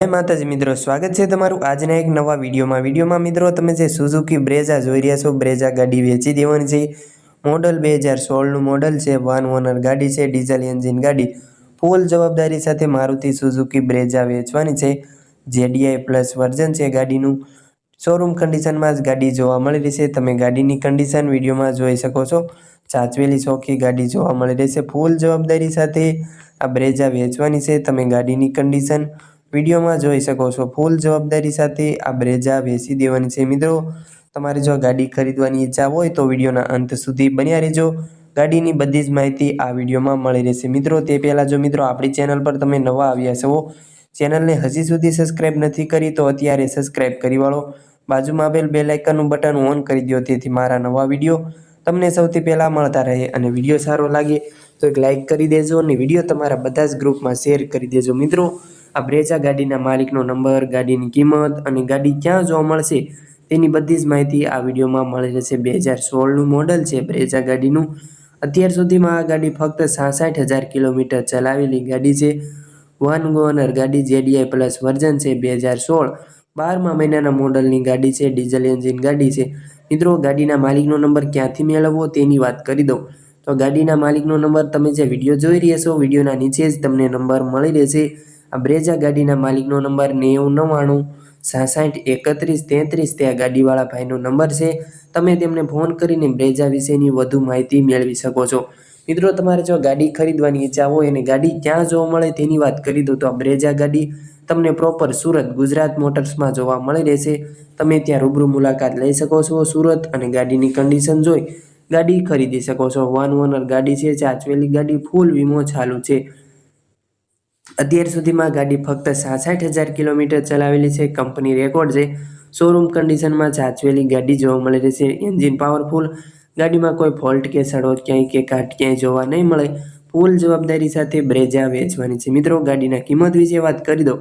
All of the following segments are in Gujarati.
જય માતાજી મિત્રો, સ્વાગત છે તમારું આજના એક નવા વિડીયોમાં. વિડીયોમાં મિત્રો, તમે જે સુઝુકી બ્રેઝા જોઈ રહ્યા છો બ્રેઝા ગાડી વેચી દેવાની છે. મોડલ બે હજાર સોળનું મોડલ છે વન ઓનર ગાડી છે, ડીઝલ એન્જિન ગાડી. ફૂલ જવાબદારી સાથે મારુતિ સુઝુકી બ્રેઝા વેચવાની છે. જેડીઆઈ પ્લસ વર્ઝન છે ગાડીનું. શોરૂમ કન્ડિશનમાં જ ગાડી જોવા મળી રહેશે તમે ગાડીની કન્ડિશન વિડીયોમાં જોઈ શકો છો. સાચવેલી ચોખ્ખી ગાડી જોવા મળી રહેશે. ફૂલ જવાબદારી સાથે આ બ્રેઝા વેચવાની છે. તમે ગાડીની કન્ડિશન વિડીયોમાં જોઈ શકો છો. ફૂલ જવાબદારી સાથે આ બ્રેઝા વેચી દેવાની છે. મિત્રો, તમારે જો ગાડી ખરીદવાની ઈચ્છા હોય તો વિડીયોના અંત સુધી બન્યા રહેજો. ગાડીની બધી જ માહિતી આ વિડીયોમાં મળી રહેશે. મિત્રો, તે પહેલાં જો મિત્રો આપણી ચેનલ પર તમે નવા આવ્યા છો, ચેનલને હજી સુધી સબસ્ક્રાઇબ નથી કરી તો અત્યારે સબસ્ક્રાઇબ કરી વાળો. બાજુમાં આવેલ બે લાઇકનનું બટન ઓન કરી દો તેથી મારા નવા વીડિયો તમને સૌથી પહેલાં મળતા રહે અને વીડિયો સારો લાગે તો એક લાઇક કરી દેજો અને વીડિયો તમારા બધા જ ગ્રુપમાં શેર કરી દેજો. મિત્રો આ બ્રેઝા ગાડીના માલિકનો નંબર, ગાડીની કિંમત અને ગાડી ક્યાં જોવા મળશે તેની બધી જ માહિતી આ વિડીયોમાં મળી રહેશે. બે હજાર સોળનું મોડલ છે બ્રેઝા ગાડીનું. અત્યાર સુધીમાં આ ગાડી ફક્ત સાસઠ હજાર કિલોમીટર ચલાવેલી ગાડી છે. વન ગોનર ગાડી જેડીઆઈ પ્લસ વર્ઝન છે બે હજાર સોળ. બારમા મહિનાના મોડલની ગાડી છે, ડીઝલ એન્જિન ગાડી છે. મિત્રો, ગાડીના માલિકનો નંબર ક્યાંથી મેળવવો તેની વાત કરી દઉં. તો ગાડીના માલિકનો નંબર તમે જે વીડિયો જોઈ રહ્યા છો, વિડીયોના નીચે જ તમને નંબર મળી રહેશે. આ બ્રેઝા ગાડીના માલિકનો નંબર નેવું નવ્વાણું, સાસઠ, એકત્રીસ, તેત્રીસ તે આ ગાડીવાળા ભાઈનો નંબર છે. તમે તેમને ફોન કરીને બ્રેઝા વિશેની વધુ માહિતી મેળવી શકો છો. મિત્રો, તમારે જો ગાડી ખરીદવાની ઈચ્છા હોય અને ગાડી ક્યાં જોવા મળે તેની વાત કરી દો તો આ બ્રેઝા ગાડી તમને પ્રોપર સુરત, ગુજરાત મોટર્સમાં જોવા મળી રહેશે. તમે ત્યાં રૂબરૂ મુલાકાત લઈ શકો છો સુરત અને ગાડીની કન્ડિશન જોઈ. ગાડી ખરીદી શકો છો. વન ઓનર ગાડી છે, ચાચવેલી ગાડી, ફૂલ વીમો ચાલુ છે. અત્યાર સુધીમાં ગાડી ફક્ત સાસઠ હજાર કિલોમીટર ચલાવેલી છે. કંપની રેકોર્ડ છે. શોરૂમ કન્ડિશનમાં સાચવેલી ગાડી જોવા મળી રહેશે એન્જિન પાવરફુલ. ગાડીમાં કોઈ ફોલ્ટ કે સડો ક્યાંય કે કાટ ક્યાંય જોવા નહીં મળે. ફૂલ જવાબદારી સાથે બ્રેજા વેચવાની છે. મિત્રો, ગાડીના કિંમત વિશે વાત કરી દો.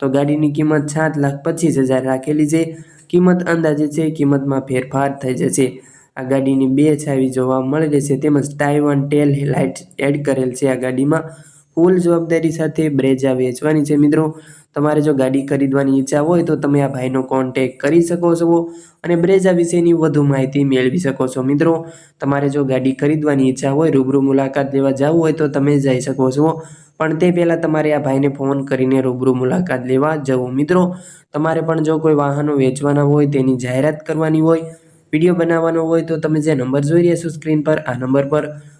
તો ગાડીની કિંમત સાત લાખ પચીસ હજાર રાખેલી છે. કિંમત અંદાજે છે. કિંમતમાં ફેરફાર થઈ જશે. આ ગાડીની બે છાવી જોવા મળી રહેશે તેમજ ટાઈવન ટેલ લાઇટ એડ કરેલ છે આ ગાડીમાં. ફૂલ જવાબદારી સાથે બ્રેઝા વેચવાની છે. મિત્રો, તમારે જો ગાડી ખરીદવાની ઈચ્છા હોય તો તમે આ ભાઈનો કોન્ટેક કરી શકો છો અને બ્રેજા વિશેની વધુ માહિતી મેળવી શકો છો. મિત્રો, તમારે જો ગાડી ખરીદવાની ઈચ્છા હોય, રૂબરૂ મુલાકાત લેવા જવું હોય તો તમે જઈ શકો છો. પણ તે પહેલાં તમારે આ ભાઈને ફોન કરીને રૂબરૂ મુલાકાત લેવા જવું. મિત્રો, તમારે પણ જો કોઈ વાહનો વેચવાના હોય, તેની જાહેરાત કરવાની હોય, વીડિયો બનાવવાનો હોય તો તમે જે નંબર જોઈ રહ્યા છો સ્ક્રીન પર, આ નંબર પર